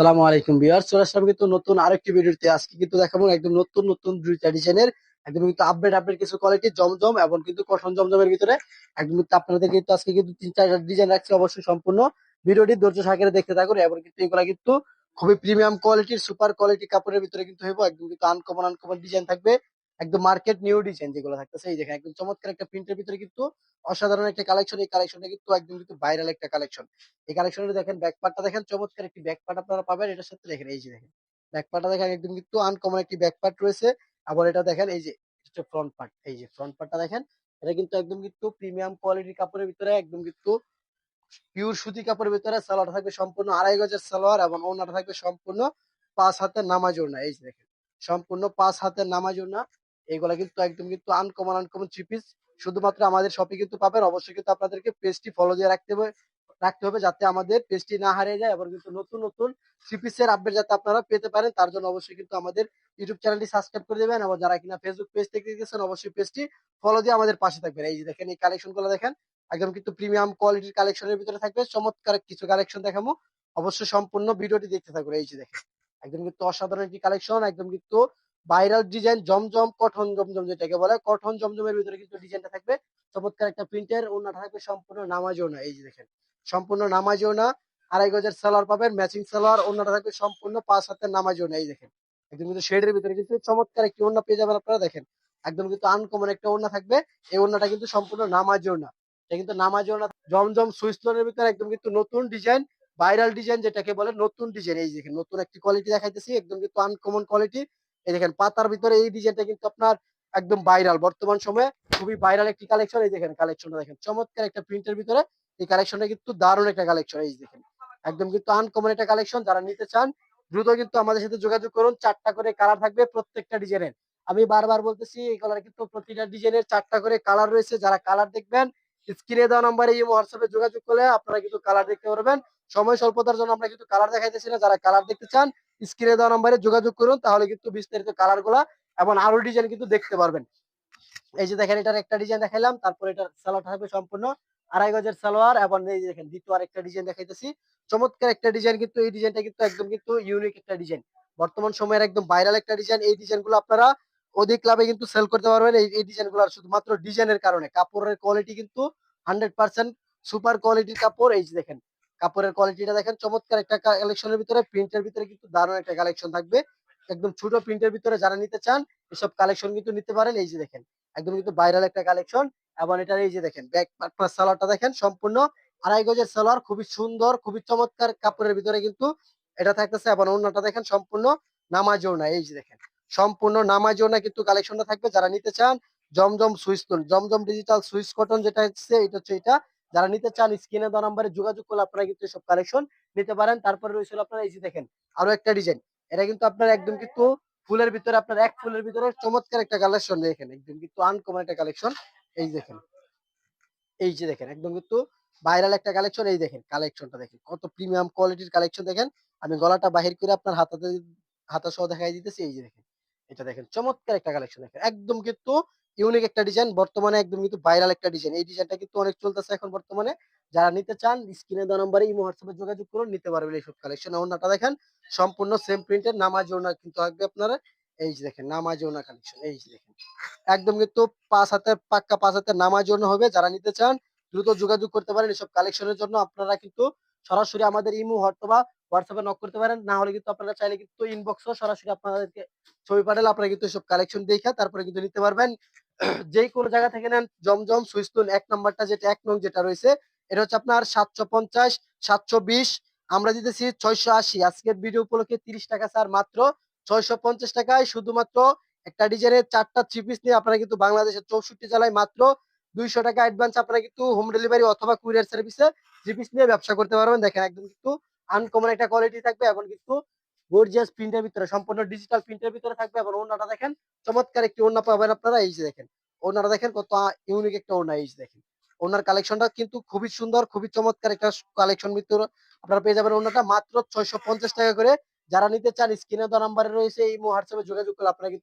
আসসালামু আলাইকুম বিয়ার আসলাম কিন্তু নতুন আরেকটি ভিডিওতে। আজকে কিন্তু দেখাবো একদম নতুন নতুন দুইটা ডিজাইনের একদম কিন্তু আপডেট আপডেট কিছু কোয়ালিটি জমজম এবং কিন্তু কটন জমজমের ভিতরে। একদম কিন্তু আপনাদের কিন্তু আজকে কিন্তু তিন চারটা ডিজাইন রাখছি অবশ্যই সম্পূর্ণ। ভিডিওটি ধৈর্য সহকারে দেখতে থাকুন এবং কিন্তু এগুলা কিন্তু খুবই প্রিমিয়াম কোয়ালিটির সুপার কোয়ালিটি কাপড়ের ভিতরে কিন্তু হইব। একদম কিন্তু আনকমন আনকমন ডিজাইন থাকবে। একদম মার্কেট নিউ ডিজাইন যেগুলো থাকতেছে, এই দেখেন একদম চমৎকার একটা প্রিন্টের ভিতরে কিন্তু অসাধারণ একটা কালেকশন এই কালেকশনটা কিন্তু একদম কিন্তু ভাইরাল একটা কালেকশন এই কালেকশনের দেখেন ব্যাক পার্টটা দেখেন, চমৎকার একটি ব্যাক পার্ট আপনারা পাবেন, এটার সাথে দেখেন, এই যে দেখেন ব্যাক পার্টটা দেখেন একদম কিন্তু আনকমন একটি ব্যাক পার্ট রয়েছে। আবার এটা দেখেন, এই যে ফ্রন্ট পার্ট এই যে ফ্রন্ট পার্টটা দেখেন, এটা কিন্তু একদম কিন্তু প্রিমিয়াম কোয়ালিটির কাপড়ের ভিতরে, একদম কিন্তু পিওর সুতি কাপড়ের ভিতরে, সালোয়ার থাকবে সম্পূর্ণ আড়াই গজের সালোয়ার এবং ওনাটা থাকবে সম্পূর্ণ পাঁচ হাতের নামাজ ওড়না, এই যে দেখেন, সম্পূর্ণ পাঁচ হাতের নামাজ ওড়না। এইগুলা কিন্তু একদম কিন্তু আনকমন আনকমন থ্রি পিস শুধুমাত্র আমাদের শপে কিন্তু পাবেন। অবশ্যই কিন্তু আপনাদেরকে পেজটি ফলো দিয়ে রাখতে হবে রাখতে হবে যাতে আমাদের পেজটি না হারিয়ে যায় এবং কিন্তু নতুন নতুন থ্রি পিসের আপডেট যাতে আপনারা পেতে পারেন, তার জন্য অবশ্যই কিন্তু আমাদের ইউটিউব চ্যানেলটি সাবস্ক্রাইব করে দেবেন এবং যারা কিনা ফেসবুক পেজ থেকে দেখেছেন অবশ্যই পেজটি ফলো দিয়ে আমাদের পাশে থাকবেন। এই যে দেখেন, এই কালেকশনগুলো দেখেন, একদম কিন্তু প্রিমিয়াম কোয়ালিটির কালেকশনের ভিতরে থাকবে। চমৎকার কিছু কালেকশন দেখাবো। অবশ্যই সম্পূর্ণ ভিডিওটি দেখতে থাকবে এই যে দেখেন, একদম কিন্তু অসাধারণ একটি কালেকশন একদম কিন্তু ভাইরাল ডিজাইন জমজম কঠন জমজম যেটাকে বলে কঠন জমজমের ভিতরে কিন্তু ডিজাইনটা থাকবে। চমৎকার একটা প্রিন্টের ওনাটা থাকবে, সম্পূর্ণ নামাজও না এই যে দেখেন। সম্পূর্ণ নামাজও না আড়াই গজের সালোয়ার পাবেন ম্যাচিং সালোয়ার ওনাটা থাকবে সম্পূর্ণ পাঁচ হাতের নামাজও না এই দেখেন। একদম কিন্তু শেডের ভিতরে কিন্তু চমৎকার একটি ওড়না পেয়ে যাবেন আপনারা, দেখেন। একদম কিন্তু আনকমন একটা ওড়না থাকবে, এই ওড়নাটা কিন্তু সম্পূর্ণ নামাজও না এটা কিন্তু নামাজও না জমজম সুইসলোনের ভিতরে একদম কিন্তু নতুন ডিজাইন ভাইরাল ডিজাইন যেটাকে বলে, নতুন ডিজাইন এই দেখেন, নতুন একটি কোয়ালিটি দেখাইতেছি, একদম কিন্তু আনকমন কোয়ালিটি এই দেখেন, পাতার ভিতরে এই ডিজাইনটা কিন্তু আপনার একদম ভাইরাল বর্তমান সময়ে খুবই ভাইরাল একটি কালেকশন এই দেখেন কালেকশনটা দেখেন, চমৎকার একটা প্রিন্টের ভিতরে এই কালেকশনটা কিন্তু দারুণ একটা কালেকশন এই দেখেন, একদম কিন্তু আনকমন একটা কালেকশন যারা নিতে চান, দ্রুত কিন্তু আমাদের সাথে যোগাযোগ করুন। চারটা করে কালার থাকবে প্রত্যেকটা ডিজাইনের আমি বারবার বলতেছি, এই কালার কিন্তু প্রতিটা ডিজাইনের চারটা করে কালার রয়েছে। যারা কালার দেখবেন স্ক্রিনে দেওয়া নাম্বারে এই হোয়াটসঅ্যাপে যোগাযোগ করলে আপনারা কিন্তু কালার দেখতে পারবেন। সময় স্বল্পতার জন্য আমরা কিন্তু কালার দেখাইতেছি না। যারা কালার দেখতে চান স্ক্রিনে দেওয়া নাম্বারে যোগাযোগ করুন, তাহলে কিন্তু বিস্তারিত কালারগুলা এবং আরও ডিজাইন কিন্তু দেখতে পারবেন। এই যে দেখেন, এটার একটা ডিজাইন দেখাইলাম, তারপর এটার সালোয়ার থাকবে সম্পূর্ণ আড়াই গজের সালোয়ার এবং এই যে দেখেন, দ্বিতীয় আরেকটা ডিজাইন দেখাইতেছি। চমৎকার একটা ডিজাইন কিন্তু, এই ডিজাইনটা কিন্তু একদম কিন্তু ইউনিক একটা ডিজাইন বর্তমান সময়ের একদম ভাইরাল একটা ডিজাইন এই ডিজাইনগুলো আপনারা অধিক লাভে কিন্তু সেল করতে পারবেন। এই এই ডিজাইনগুলো শুধুমাত্র ডিজাইনের কারণে, কাপড়ের কোয়ালিটি কিন্তু হান্ড্রেড পার্সেন্ট সুপার কোয়ালিটির কাপড়। এই যে দেখেন কাপড়ের কোয়ালিটিটা দেখেন, চমৎকার একটা কালেকশনের ভিতরে প্রিন্টের ভিতরে কিন্তু দারুণ একটা কালেকশন থাকবে। একদম ছোট প্রিন্টের ভিতরে যারা নিতে চান, এসব কালেকশন কিন্তু নিতে পারেন। এই যে দেখেন, একদম কিন্তু ভাইরাল একটা কালেকশন এবং এটার এই যে দেখেন ব্যাক আপনার সালোয়ারটা দেখেন, সম্পূর্ণ আড়াই গজের সালোয়ার, খুবই সুন্দর, খুবই চমৎকার কাপড়ের ভিতরে কিন্তু এটা থাকতেছে। এবং অন্যটা দেখেন, সম্পূর্ণ নামাজ না এই যে দেখেন, সম্পূর্ণ নামাজ না কিন্তু কালেকশনটা থাকবে। যারা নিতে চান, জমজম সুইচ জমজম ডিজিটাল সুইচ কটন যেটা হচ্ছে, এটা হচ্ছে এটা। যারা নিতে চান স্ক্রিনে দেওয়া নাম্বারে যোগাযোগ করলে আপনারা কিন্তু এসব কালেকশন নিতে পারেন। তারপরে রয়েছে আপনারা এই যে দেখেন, আরও একটা ডিজাইন এটা কিন্তু আপনার একদম কিন্তু ফুলের ভিতরে, আপনার এক ফুলের ভিতরে চমৎকার একটা কালেকশন দেখেন একদম কিন্তু আনকমন একটা কালেকশন এই দেখেন, এই যে দেখেন, একদম কিন্তু ভাইরাল একটা কালেকশন এই দেখেন কালেকশনটা দেখেন, কত প্রিমিয়াম কোয়ালিটির কালেকশন দেখেন। আমি গলাটা বাহির করে আপনার হাতাতে হাতা সহ দেখাই দিতেছি। এই যে দেখেন, এটা দেখেন, চমৎকার একটা কালেকশন দেখেন। একদম কিন্তু ইউনিক একটা ডিজাইন বর্তমানে একদম কিন্তু ভাইরাল একটা ডিজাইন এই ডিজাইনটা কিন্তু অনেক চলতেছে এখন বর্তমানে। যারা নিতে চান, স্ক্রিনে দেওয়া নম্বরে ইমো হোয়াটসঅ্যাপে যোগাযোগ করুন, নিতে পারবেন এইসব কালেকশন ওনাটা দেখেন, সম্পূর্ণ সেম প্রিন্টের নামাজ ওনা কিন্তু থাকবে আপনারা, এই যে দেখেন, নামাজ ওনা কালেকশন এই যে দেখেন। একদম কিন্তু পাঁচ হাতে পাক্কা পাঁচ হাতে নামাজ ওনা হবে। যারা নিতে চান, দ্রুত যোগাযোগ করতে পারেন এসব কালেকশনের জন্য। আপনারা কিন্তু সরাসরি আমাদের ইমো অথবা হোয়াটসঅ্যাপে নক করতে পারেন, না হলে কিন্তু আপনারা চাইলে কিন্তু ইনবক্সও সরাসরি আপনাদেরকে ছবি পাঠালে আপনারা কিন্তু এসব কালেকশন দেখে তারপরে কিন্তু নিতে পারবেন। যেই কোনো জায়গা থেকে নেন, জমজম সুইস্তুন এক নাম্বারটা যেটা, এক নং যেটা রয়েছে, এটা হচ্ছে আপনার সাতশো পঞ্চাশ, সাতশো বিশ, আমরা দিতেছি ছয়শো আশি। আজকের ভিডিও উপলক্ষে তিরিশ টাকা স্যার মাত্র, ছয়শো পঞ্চাশ টাকায় শুধুমাত্র একটা ডিজাইনের চারটা থ্রি পিস নিয়ে আপনারা কিন্তু বাংলাদেশের চৌষট্টি জেলায় মাত্র দুইশো টাকা অ্যাডভান্স আপনারা কিন্তু হোম ডেলিভারি অথবা কুরিয়ার সার্ভিসে থ্রি পিস নিয়ে ব্যবসা করতে পারবেন। দেখেন একদম কিন্তু আনকমন একটা কোয়ালিটি থাকবে এবং কিন্তু গর্জিয়াস প্রিন্টের ভিতরে, সম্পূর্ণ ডিজিটাল প্রিন্টের ভিতরে থাকবে এবং ওনাটা দেখেন, চমৎকার একটি ওনা পাবেন আপনারা। এই যে দেখেন ওনারা দেখেন কত ইউনিক একটা ওনা এই যে দেখেন। ওনার কালেকশনটা কিন্তু খুবই সুন্দর, খুবই চমৎকার একটা কালেকশন ভিতরে আপনারা পেয়ে যাবেন ওনাটা মাত্র ছয়শো পঞ্চাশ টাকা করে। যারা নিতে চান, স্ক্রিনে দেওয়া নাম্বারে রয়েছে, এই হোয়াটসঅ্যাপে যোগাযোগ করলে আপনারা কিন্তু